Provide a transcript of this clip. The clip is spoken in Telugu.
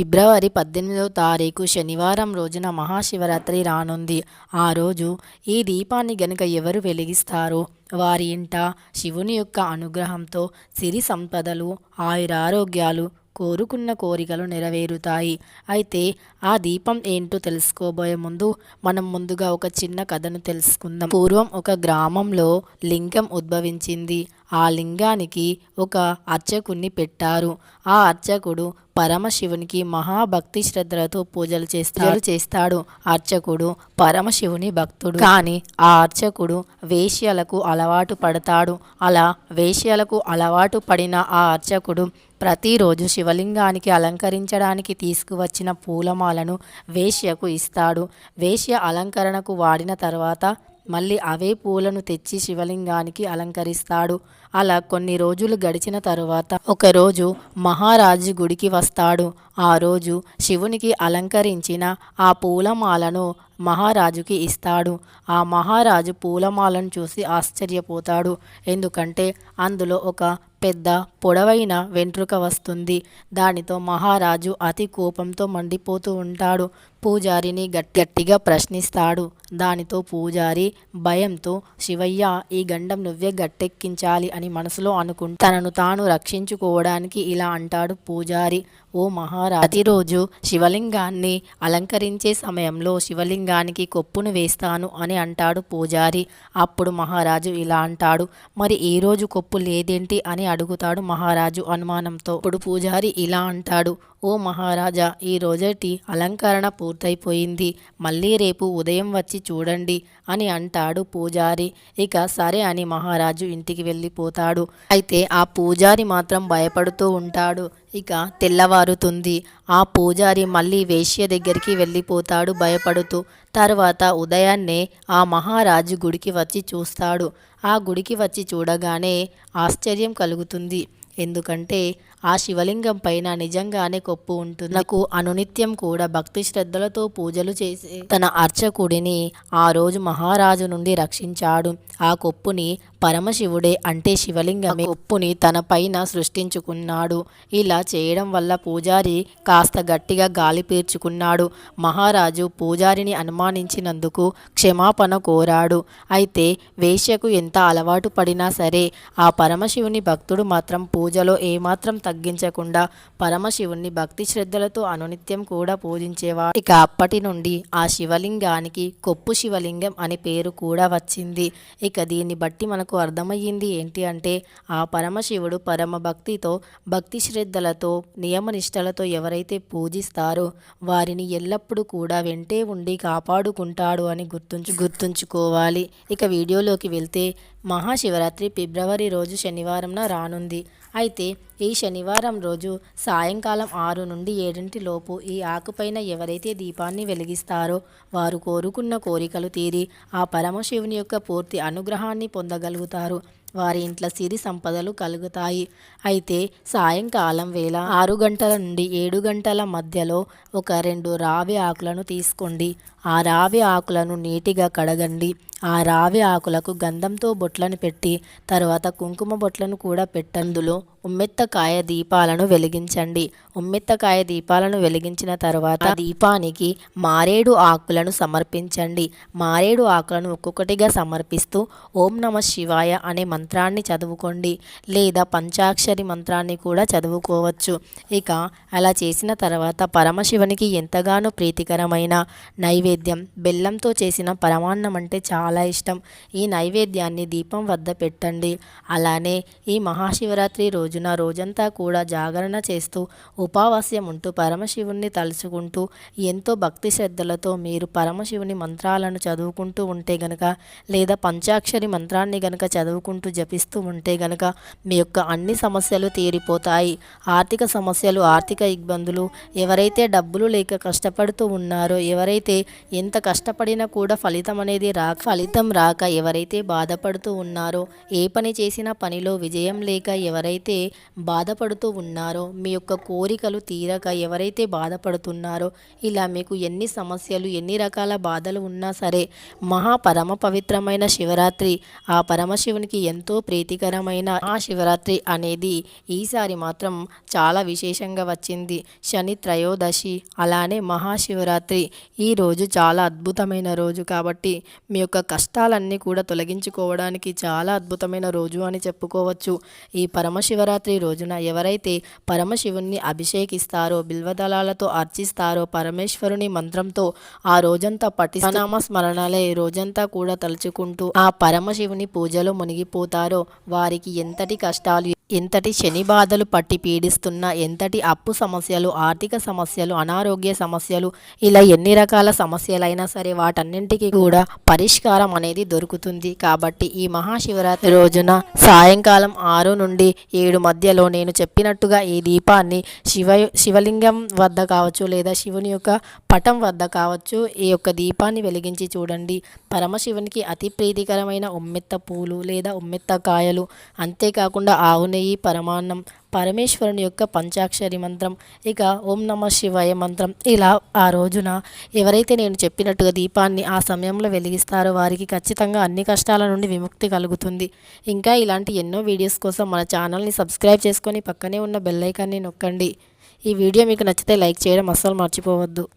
ఫిబ్రవరి పద్దెనిమిదవ తారీఖు శనివారం రోజున మహాశివరాత్రి రానుంది. ఆ రోజు ఈ దీపాన్ని గనుక ఎవరు వెలిగిస్తారో వారి ఇంట శివుని యొక్క అనుగ్రహంతో సిరి సంపదలు ఆయురారోగ్యాలు కోరుకున్న కోరికలు నెరవేరుతాయి. అయితే ఆ దీపం ఏంటో తెలుసుకోబోయే ముందు మనం ముందుగా ఒక చిన్న కథను తెలుసుకుందాం. పూర్వం ఒక గ్రామంలో లింగం ఉద్భవించింది. ఆ లింగానికి ఒక అర్చకుణ్ణి పెట్టారు. ఆ అర్చకుడు పరమశివునికి మహాభక్తి శ్రద్ధలతో పూజలు చేస్తాడు చేస్తాడు. అర్చకుడు పరమశివుని భక్తుడు. కానీ ఆ అర్చకుడు వేశ్యలకు అలవాటు పడతాడు. అలా వేశ్యలకు అలవాటు పడిన ఆ అర్చకుడు ప్రతిరోజు శివలింగానికి అలంకరించడానికి తీసుకువచ్చిన పూలమాలను వేశ్యకు ఇస్తాడు. వేశ్య అలంకరణకు వాడిన తర్వాత మళ్ళీ అవే పూలను తెచ్చి శివలింగానికి అలంకరిస్తాడు. అలా కొన్ని రోజులు గడిచిన తరువాత ఒకరోజు మహారాజు గుడికి వస్తాడు. ఆ రోజు శివునికి అలంకరించిన ఆ పూలమాలను మహారాజుకి ఇస్తాడు. ఆ మహారాజు పూలమాలను చూసి ఆశ్చర్యపోతాడు. ఎందుకంటే అందులో ఒక పెద్ద పొడవైన వెంట్రుక వస్తుంది. దానితో మహారాజు అతి కోపంతో మండిపోతూ ఉంటాడు. పూజారిని గట్టిగా ప్రశ్నిస్తాడు. దానితో పూజారి భయంతో శివయ్య ఈ గండం నువ్వే గట్టెక్కించాలి అని మనసులో అనుకుంటు తనను తాను రక్షించుకోవడానికి ఇలా అంటాడు పూజారి. ఓ మహారాజు ప్రతిరోజు శివలింగాన్ని అలంకరించే సమయంలో శివలింగానికి కొప్పును వేస్తాను అని అంటాడు పూజారి. అప్పుడు మహారాజు ఇలా అంటాడు. మరి ఈరోజు రోజు కొప్పు లేదేంటి అని అడుగుతాడు మహారాజు అనుమానంతో ఇప్పుడు పూజారి ఇలా అంటాడు ఓ మహారాజా ఈ రోజటి అలంకరణ పూర్తయిపోయింది. మళ్ళీ రేపు ఉదయం వచ్చి చూడండి అని అంటాడు పూజారి. ఇక సరే అని మహారాజు ఇంటికి వెళ్ళిపోతాడు. అయితే ఆ పూజారి మాత్రం భయపడుతూ ఉంటాడు. ఇక తెల్లవారుతుంది. ఆ పూజారి మళ్ళీ వేశ్య దగ్గరికి వెళ్ళిపోతాడు భయపడుతూ. తర్వాత ఉదయాన్నే ఆ మహారాజు గుడికి వచ్చి చూస్తాడు. ఆ గుడికి వచ్చి చూడగానే ఆశ్చర్యం కలుగుతుంది. ఎందుకంటే ఆ శివలింగం పైన నిజంగానే కొప్పు ఉంటుంది. నాకు అనునిత్యం కూడా భక్తి శ్రద్ధలతో పూజలు చేసే తన అర్చకుడిని ఆ రోజు మహారాజు నుండి రక్షించాడు. ఆ కొప్పుని పరమశివుడే అంటే శివలింగమే. కొప్పుని తన పైన సృష్టించుకున్నాడు. ఇలా చేయడం వల్ల పూజారి కాస్త గట్టిగా గాలి పీల్చుకున్నాడు మహారాజు పూజారిని అనుమానించినందుకు క్షమాపణ కోరాడు. అయితే వేశ్యకు ఎంత అలవాటు పడినా సరే ఆ పరమశివుని భక్తుడు మాత్రం పూజలో ఏమాత్రం తగ్గించకుండా పరమశివుణ్ణి భక్తి శ్రద్ధలతో అనునిత్యం కూడా పూజించేవాడు. ఇక అప్పటి నుండి ఆ శివలింగానికి కొప్పు శివలింగం అనే పేరు కూడా వచ్చింది. ఇక దీన్ని బట్టి మనకు అర్థమయ్యింది ఏంటి అంటే ఆ పరమశివుడు పరమ భక్తితో భక్తి శ్రద్ధలతో నియమనిష్టలతో ఎవరైతే పూజిస్తారో వారిని ఎల్లప్పుడూ కూడా వెంటే ఉండి కాపాడుకుంటాడు అని గుర్తుంచు గుర్తుంచుకోవాలి. ఇక వీడియోలోకి వెళ్తే మహాశివరాత్రి ఫిబ్రవరి రోజు శనివారంన రానుంది. అయితే ఈ శనివారం రోజు సాయంకాలం ఆరు నుండి ఏడింటి లోపు ఈ ఆకుపైన ఎవరైతే దీపాన్ని వెలిగిస్తారో వారు కోరుకున్న కోరికలు తీరి ఆ పరమశివుని యొక్క పూర్తి అనుగ్రహాన్ని పొందగలుగుతారు. వారి ఇంట్లో సిరి సంపదలు కలుగుతాయి. అయితే సాయంకాలం వేళ ఆరు గంటల నుండి ఏడు గంటల మధ్యలో ఒక రెండు రావి ఆకులను తీసుకోండి. ఆ రావి ఆకులను నీటిగా కడగండి. ఆ రావి ఆకులకు గంధంతో బొట్లను పెట్టి తర్వాత కుంకుమ బొట్లను కూడా పెట్టందులో ఉమ్మెత్తకాయ దీపాలను వెలిగించండి. ఉమ్మెత్తకాయ దీపాలను వెలిగించిన తర్వాత దీపానికి మారేడు ఆకులను సమర్పించండి. మారేడు ఆకులను ఒక్కొక్కటిగా సమర్పిస్తూ ఓం నమ శివాయ అనే మంత్రాన్ని చదువుకోండి లేదా పంచాక్షరి మంత్రాన్ని కూడా చదువుకోవచ్చు. ఇక అలా చేసిన తర్వాత పరమశివునికి ఎంతగానో ప్రీతికరమైన నైవేద్యం బెల్లంతో చేసిన పరమాన్నం అంటే చాలా ఇష్టం. ఈ నైవేద్యాన్ని దీపం వద్ద పెట్టండి. అలానే ఈ మహాశివరాత్రి రోజున రోజంతా కూడా జాగరణ చేస్తూ ఉపావాస్యం ఉంటూ పరమశివుణ్ణి తలుచుకుంటూ ఎంతో భక్తి శ్రద్ధలతో మీరు పరమశివుని మంత్రాలను చదువుకుంటూ ఉంటే గనక లేదా పంచాక్షరి మంత్రాన్ని గనక చదువుకుంటూ జపిస్తూ ఉంటే గనక మీ యొక్క అన్ని సమస్యలు తీరిపోతాయి. ఆర్థిక సమస్యలు ఆర్థిక ఇబ్బందులు ఎవరైతే డబ్బులు లేక కష్టపడుతూ ఉన్నారో ఎవరైతే ఎంత కష్టపడినా కూడా ఫలితం అనేది రాక ఫలితం రాక ఎవరైతే బాధపడుతూ ఉన్నారో ఏ పని చేసినా పనిలో విజయం లేక ఎవరైతే బాధపడుతూ ఉన్నారో మీ యొక్క కోరికలు తీరక ఎవరైతే బాధపడుతున్నారో ఇలా మీకు ఎన్ని సమస్యలు ఎన్ని రకాల బాధలు ఉన్నా సరే మహా పరమ పవిత్రమైన శివరాత్రి ఆ పరమశివునికి ఎంత ఎంతో ప్రీతికరమైన ఆ శివరాత్రి అనేది ఈసారి మాత్రం చాలా విశేషంగా వచ్చింది. శని త్రయోదశి అలానే మహాశివరాత్రి ఈ రోజు చాలా అద్భుతమైన రోజు కాబట్టి మీ యొక్క కష్టాలన్నీ కూడా తొలగించుకోవడానికి చాలా అద్భుతమైన రోజు అని చెప్పుకోవచ్చు. ఈ పరమశివరాత్రి రోజున ఎవరైతే పరమశివుణ్ణి అభిషేకిస్తారో బిల్వదళాలతో అర్చిస్తారో పరమేశ్వరుని మంత్రంతో ఆ రోజంతా పఠి స్మరణలే రోజంతా కూడా తలుచుకుంటూ ఆ పరమశివుని పూజలో మునిగిపోతారో వారికి ఎంతటి కష్టాలు ఎంతటి శని బాధలు పట్టి పీడిస్తున్న ఎంతటి అప్పు సమస్యలు ఆర్థిక సమస్యలు అనారోగ్య సమస్యలు ఇలా ఎన్ని రకాల సమస్యలైనా సరే వాటన్నింటికి కూడా పరిష్కారం అనేది దొరుకుతుంది. కాబట్టి ఈ మహాశివరాత్రి రోజున సాయంకాలం ఆరు నుండి ఏడు మధ్యలో నేను చెప్పినట్టుగా ఈ దీపాన్ని శివ శివలింగం వద్ద కావచ్చు లేదా శివుని యొక్క పటం వద్ద కావచ్చు ఈ యొక్క దీపాన్ని వెలిగించి చూడండి. పరమశివునికి అతి ప్రీతికరమైన ఉమ్మెత్త పూలు లేదా ఉమ్మెత్త కాయలు. అంతేకాకుండా ఆవు నెయ్యి పరమాన్నం పరమేశ్వరుని యొక్క పంచాక్షరి మంత్రం. ఇక ఓం నమ శివాయ మంత్రం. ఇలా ఆ రోజున ఎవరైతే నేను చెప్పినట్టుగా దీపాన్ని ఆ సమయంలో వెలిగిస్తారో వారికి ఖచ్చితంగా అన్ని కష్టాల నుండి విముక్తి కలుగుతుంది. ఇంకా ఇలాంటి ఎన్నో వీడియోస్ కోసం మన ఛానల్ని సబ్స్క్రైబ్ చేసుకొని పక్కనే ఉన్న బెల్లైకాన్ని నొక్కండి. ఈ వీడియో మీకు నచ్చితే లైక్ చేయడం అస్సలు మర్చిపోవద్దు.